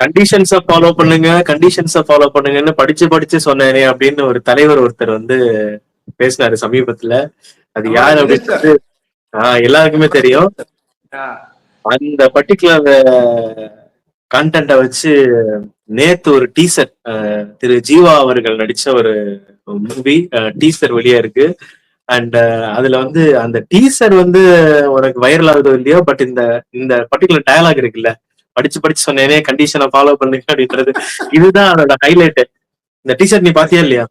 Conditions follow பண்ணுங்க கண்டிஷன்ஸ follow பண்ணுங்கன்னு படிச்சு படிச்சு சொன்னேனே அப்படின்னு ஒரு தலைவர் ஒருத்தர் வந்து பேசினாரு சமீபத்துல. அது யார். அப்படின்னு ஆஹ் எல்லாருக்குமே தெரியும். அந்த பர்டிகுலர் கண்டென்ட்டை வச்சு நேத்து ஒரு டீசர் திரு ஜீவா அவர்கள் நடிச்ச ஒரு மூவி டீசர் வெளியா இருக்கு. அண்ட் அதுல வந்து அந்த டீசர் வந்து உனக்கு வைரல் ஆகுதோ இல்லையோ பட் இந்த இந்த பர்டிகுலர் டயலாக் இருக்குல்ல படிச்சு படிச்சு சொன்னேனே கண்டிஷனை ஃபாலோ பண்ணுங்க அப்படின்றது. இதுதான் அதோட ஹைலைட் இந்த டீசர் நீ பாத்தியா இல்லையா?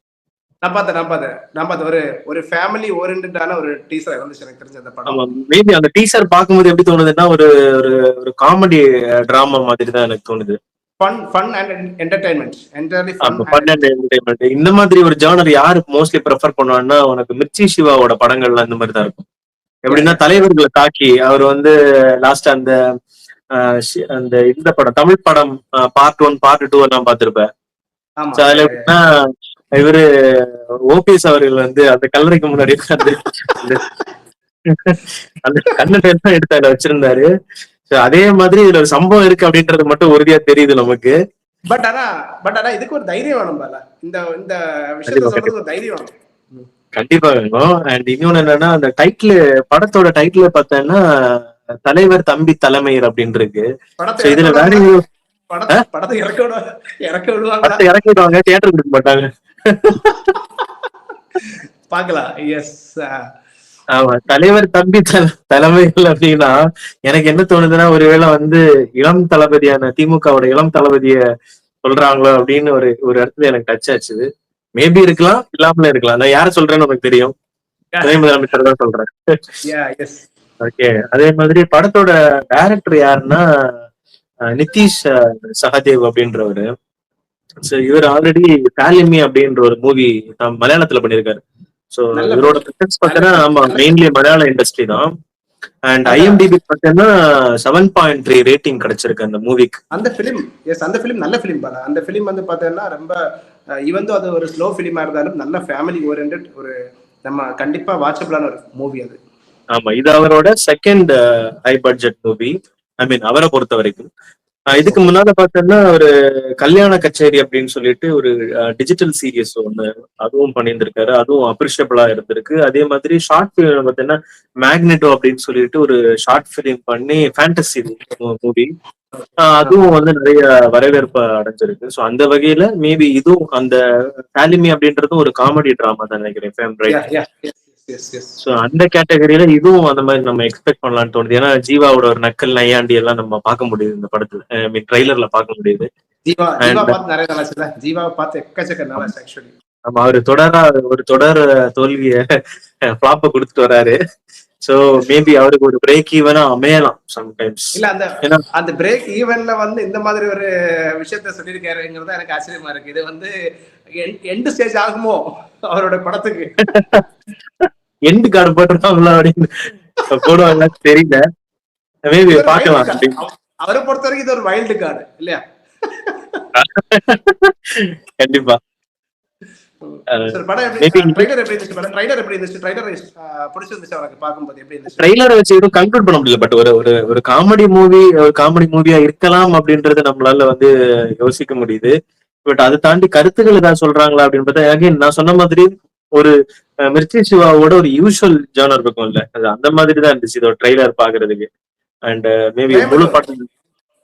நான் பார்த்தேன் நான் பார்த்தேன். நான் பார்த்தேன். ஒரு ஒரு ஃபேமிலி ஓரியன்டான ஒரு டீசர் இருந்துச்சு எனக்கு தெரிஞ்ச அந்த படம். மேபி அந்த டீசர் பார்க்கும்போது எப்படி தோணுதுன்னா ஒரு ஒரு ஒரு காமெடி டிராமா மாதிரி தான் எனக்கு தோணுது. Fun fun and entertainment entirely fun and entertainment. இந்த மாதிரி ஒரு ஜானர் யாரு மோஸ்ட்லி ப்ரெஃபர் பண்ணுவான்னா உனக்கு மிர்ச்சி சிவாவோட படங்கள்லாம் இந்த மாதிரி தான் இருக்கும். எப்படின்னா தலைவர்களை தாக்கி அவர் வந்து லாஸ்ட் அந்த அந்த இந்த படம் தமிழ் படம் பார்ட் ஒன் பார்ட் டூ எல்லாம் பார்த்திருப்பேன். அதுல எப்படின்னா இவரு ஓபிஎஸ் அவர்கள் வந்து அந்த கல்லறைக்கு முன்னாடி அந்த- கண்ணன் எல்லாம் எடுத்து அதுல வச்சிருந்தாரு. அதே மாதிரி இதுல ஒரு சம்பவம் இருக்கு அப்படின்றது மட்டும் உறுதியா தெரியுது நமக்கு. பட் ஆனா பட் ஆனா இதுக்கு ஒரு தைரியம் வேணும் இந்த இந்த விஷயத்த சொல்றதுக்கு ஒரு தைரியம் வேணும். கண்டிப்பா வேணும். அண்ட் இன்னொன்னு என்னன்னா அந்த டைட்டில் படத்தோட டைட்டில் பார்த்தேன்னா தலைவர் தம்பி தலைமையர் அப்படின்னு இருக்கு இதுல வேற விடுவாங்க. படத்தை இறக்க விட இறக்க இறக்கிடுவாங்க. தியேட்டர் கொடுக்க மாட்டாங்க. பாக்கலாம் எஸ் ஆமா. தலைவர் தம்பி தல- தலைமைகள் அப்படின்னா எனக்கு என்ன தோணுதுன்னா ஒருவேளை வந்து இளம் தளபதியான திமுகவோட இளம் தளபதிய சொல்றாங்களோ அப்படின்னு ஒரு ஒரு இடத்துல எனக்கு டச் ஆச்சுது மேபி இருக்கலாம் இல்லாமல இருக்கலாம். நான் யார சொல்றேன்னு உனக்கு தெரியும். முதலமைச்சர் தான் சொல்றேன். ஓகே அதே மாதிரி படத்தோட டைரக்டர் யாருன்னா நிதிஷ் சஹதேவ் அப்படின்றவரு. ஸோ இவர் ஆல்ரெடி தாலிமி அப்படின்ற ஒரு மூவி மலையாளத்துல பண்ணியிருக்காரு ஸோ இவரோட பிக்சர்ஸ் பார்த்தீங்கன்னா ஆமா மெயின்லி மலையாள இண்டஸ்ட்ரி தான். அண்ட் ஐஎம்டிபி பார்த்தீங்கன்னா செவன் பாயிண்ட் த்ரீ ரேட்டிங் கிடைச்சிருக்கு அந்த மூவிக்கு அந்த ஃபிலிம் எஸ் அந்த ஃபிலிம் நல்ல ஃபிலிம் பாலா அந்த ஃபிலிம் வந்து பார்த்தீங்கன்னா ரொம்ப ஈவன் அது ஒரு ஸ்லோ ஃபிலிமா இருந்தாலும் நல்ல ஃபேமிலி ஓரியன்ட் ஒரு நம்ம கண்டிப்பா வாட்சபிளான ஒரு மூவி அது. ஆமா இது அவரோட second high budget movie I mean அவரை பொறுத்த வரைக்கும் இதுக்கு முன்னால பார்த்தோம்னா ஒரு கல்யாண கச்சேரி அப்படின்னு சொல்லிட்டு ஒரு டிஜிட்டல் சீரியஸ் ஒண்ணு அதுவும் பண்ணியிருந்திருக்காரு. அதுவும் அப்ரிஷியபிளா இருந்திருக்கு. அதே மாதிரி ஷார்ட் ஃபிலிம் பார்த்தீங்கன்னா மேக்னெட்டோ அப்படின்னு சொல்லிட்டு ஒரு ஷார்ட் ஃபிலிம் பண்ணி ஃபேண்டசி மூவி அதுவும் வந்து நிறைய வரவேற்பு அடைஞ்சிருக்கு. ஸோ அந்த வகையில மேபி இதுவும் அந்த தாலிமி அப்படின்றதும் ஒரு காமெடி டிராமா தான் நினைக்கிறேன். ஃபேம் ரைட் சோ அந்த கேட்டகரியில இதுவும் அந்த மாதிரி நம்ம எக்ஸ்பெக்ட் பண்ணலாம்னு தோணுது. ஏன்னா ஜீவாவோட ஒரு நக்கல் நையாண்டி எல்லாம் நம்ம பார்க்க முடியுது இந்த படத்துல. ஐ மீன் ட்ரைலர்ல பார்க்க முடியுது. ஜீவா ஜீவா பார்த்து எக்கச்சக்க நாளாச்சு ஆக்சுவலி அவரு தொடரா ஒரு தொடர் தோல்விய ஃபிளாப்ப கொடுத்துட்டு வராரு. சோ மேபி அவருக்கு ஒரு பிரேக் ஈவனா அமையலாம் சம்டைம்ஸ் இல்ல அந்த அந்த பிரேக் ஈவென்ட்ல வந்து இந்த மாதிரி ஒரு விஷயத்த சொல்லியிருக்காருங்கிறது எனக்கு ஆச்சரியமா இருக்கு. இது வந்து எண்டு ஸ்டேஜ் ஆகுமோ அவரோட படத்துக்கு? எண்டு கார்டு போட்டுருக்காங்களா அப்படின்னு போடுவாங்க தெரியல. மேபி. அவ- அவரை பொறுத்த வரைக்கும் இது ஒரு வைல்டு கார்டு இல்லையா? கண்டிப்பா. ஒரு காமெடி மூவி ஒரு காமெடி மூவியா இருக்கலாம் அப்படின்றத நம்மளால வந்து யோசிக்க முடியுது. பட் அதை தாண்டி கருத்துக்கள் ஏதாவது சொல்றாங்களா அப்படின்னு பார்த்தா நான் சொன்ன மாதிரி ஒரு மிர்ச்சி சிவாவோட ஒரு யூஷுவல் ஜானர் இருக்கும்ல. அது அந்த மாதிரி தான் இருந்துச்சு. இதோட ட்ரெய்லர் பாக்குறதுக்கு. அண்ட் மேபி Trailer- முழு படம்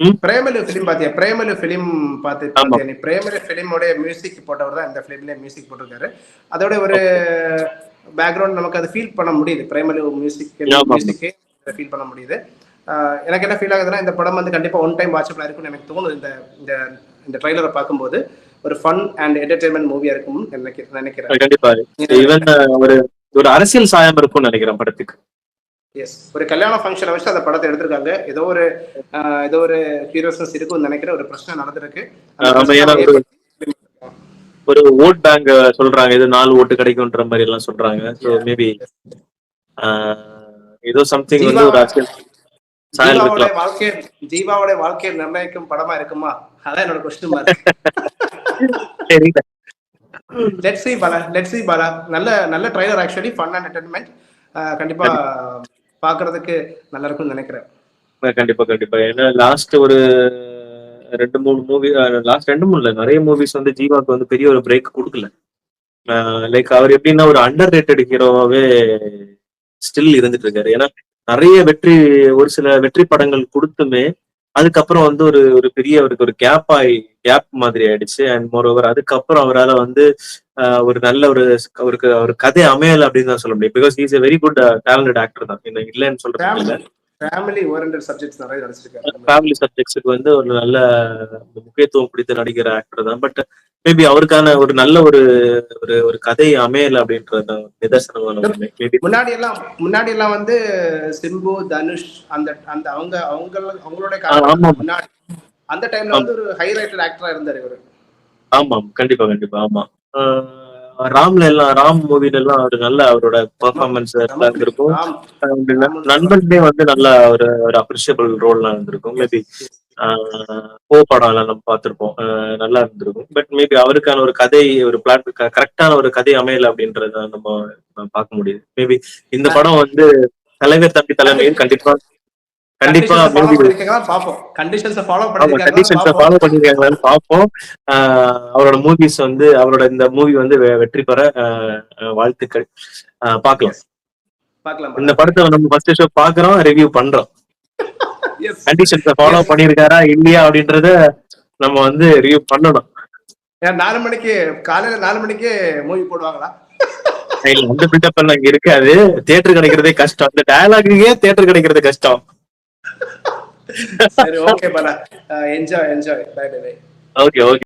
பிரேமலு ஃபிலிம் பாத்தியா? பிரேமலு ஃபிலிம் பார்த்து நீ? பிரேமலு ஃபிலிமோட மியூசிக் போட்டவர் தான் இந்த ஃபிலிம்ல மியூசிக் போட்டிருக்காரு. அதோட ஒரு பேக்ரவுண்ட் நமக்கு அது ஃபீல் பண்ண முடியுது. பிரேமலு மியூசிக். மியூசிக்கே ஃபீல் பண்ண முடியுது. எனக்கு என்ன ஃபீல் ஆகுதுன்னா இந்த படம் வந்து கண்டிப்பா ஒன் டைம் வாட்சபிளா இருக்கும்னு எனக்கு தோணுது. இந்த இந்த இந்த ட்ரைலரை பார்க்கும்போது. ஒரு ஃபன் அண்ட் என்டர்டைன்மெண்ட் மூவியா இருக்கும்னு நினைக்க நினைக்கிறேன். கண்டிப்பா. ஈவன் ஒரு ஒரு அரசியல் சாயம் இருக்கும்னு நினைக்கிறேன் படத்துக்கு. எஸ் ஒரு கல்யாண ஃபங்க்ஷனை வச்சு அந்த படத்தை எடுத்திருக்காங்க. ஏதோ ஒரு ஏதோ ஒரு ஹீரோஸ்னஸ் இருக்கும்னு நினைக்கிற ஒரு பிரச்சனை நடந்திருக்கு. ஒரு- ஓட் பேங்க் சொல்றாங்க. இது நாலு ஓட்டு கிடைக்கும்ன்ற மாதிரி எல்லாம் சொல்றாங்க. ஸோ மேபி ஏதோ சம்திங் வந்து ஒரு அரசியல் சாயல் ஜீவாவோட வாழ்க்கையை நிர்ணயிக்கும் படமா இருக்குமா? அதான் என்னோட கொஸ்டின் தெரியல. Let see Bala let see Bala. நல்ல நல்ல trailer actually fun and entertainment கண்டிப்பா பாக்குறதுக்கு நல்லா இருக்கும்னு நினைக்கிறேன் கண்டிப்பா கண்டிப்பா. ஏன்னா லாஸ்ட் ஒரு ரெண்டு மூணு மூவி லாஸ்ட் ரெண்டு மூணு இல்ல நிறைய மூவிஸ் வந்து ஜீவாக்கு வந்து பெரிய ஒரு பிரேக் கொடுக்கல. லைக் அவர் எப்படின்னா ஒரு அண்டர் ரேட்டட் ஹீரோவாவே ஸ்டில் இருந்துட்டு இருக்காரு. ஏன்னா நிறைய வெற்றி ஒரு சில வெற்றி படங்கள் கொடுத்துமே அதுக்கப்புறம் வந்து ஒரு ஒரு பெரிய அவருக்கு ஒரு கேப் ஆகி கேப் மாதிரி ஆயிடுச்சு. அண்ட் மோர் ஓவர் அதுக்கப்புறம் அவரால் வந்து ஒரு நல்ல ஒரு அவருக்கு ஒரு கதை அமையல அப்படின்னு தான் சொல்ல முடியும். Because is a very good talented actor தான். என்ன இல்லைன்னு சொல்றது இல்ல. ஃபேமிலி சப்ஜெக்ட்ஸுக்கு வந்து ஒரு நல்ல முக்கியத்துவம் பிடித்த நடிக்கிற ஆக்டர் தான். பட் மேபி அவருக்கான ஒரு நல்ல ஒரு ஒரு ஒரு கதை அமையல அப்படின்றது மேபி முன்னாடி எல்லாம் முன்னாடி எல்லாம் வந்து சிம்பு தனுஷ் அந்த அந்த அவங்க அவங்க அவங்களோட ஆமா. முன்னாடி அந்த டைம்ல வந்து ஒரு ஹை ரேட்டட் ஆக்டரா இருந்தாரு இவரு. ஆமாம் கண்டிப்பா கண்டிப்பா ஆமா. ராம்ல எல்லாம் ராம் மூவில எல்லாம் அவர் நல்ல அவரோட பெர்ஃபார்மன்ஸ் எல்லாம் இருந்திருக்கும். ஆம். நண்பன்லயே வந்து நல்ல ஒரு ஒரு அப்ரிஷியபிள் ரோல்லாம் இருந்திருக்கும். மேபி போ படம் எல்லாம் நம்ம பார்த்திருப்போம். நல்லா இருந்திருக்கும். பட் மேபி அவருக்கான ஒரு கதை ஒரு பிளாட் கரெக்டான ஒரு கதை அமையல அப்படின்றத நம்ம பார்க்க முடியுது. மேபி இந்த படம் வந்து தலைவர் தம்பி தலைமையில் கண்டிப்பா கண்டிப்பா பாப்போம் பண்ணிருக்காங்களான்னு பார்ப்போம். ஆஹ் அவரோட மூவிஸ் வந்து அவரோட இந்த மூவி வந்து வெற்றி பெற வாழ்த்துக்கள். பார்க்கலாம். இந்த படத்தை நம்ம ஃபர்ஸ்ட் ஷோ பாக்குறோம் ரிவ்யூ பண்றோம். கண்டிஷன்ஸ ஃபாலோ பண்ணிருக்காரா இல்லையா அப்படின்றத நம்ம வந்து ரிவ்யூ பண்ணணும். நாலு மணிக்கு காலையில நாலு மணிக்கு மூவி போடுவாங்களா? இல்ல அந்த பில்டப் எல்லாம் இங்க இருக்காது. தியேட்டர் கிடைக்கிறதே கஷ்டம். இந்த டயலாகுக்கே தியேட்டர் கிடைக்கிறது கஷ்டம்? சரி okay enjoy enjoy bye bye okay okay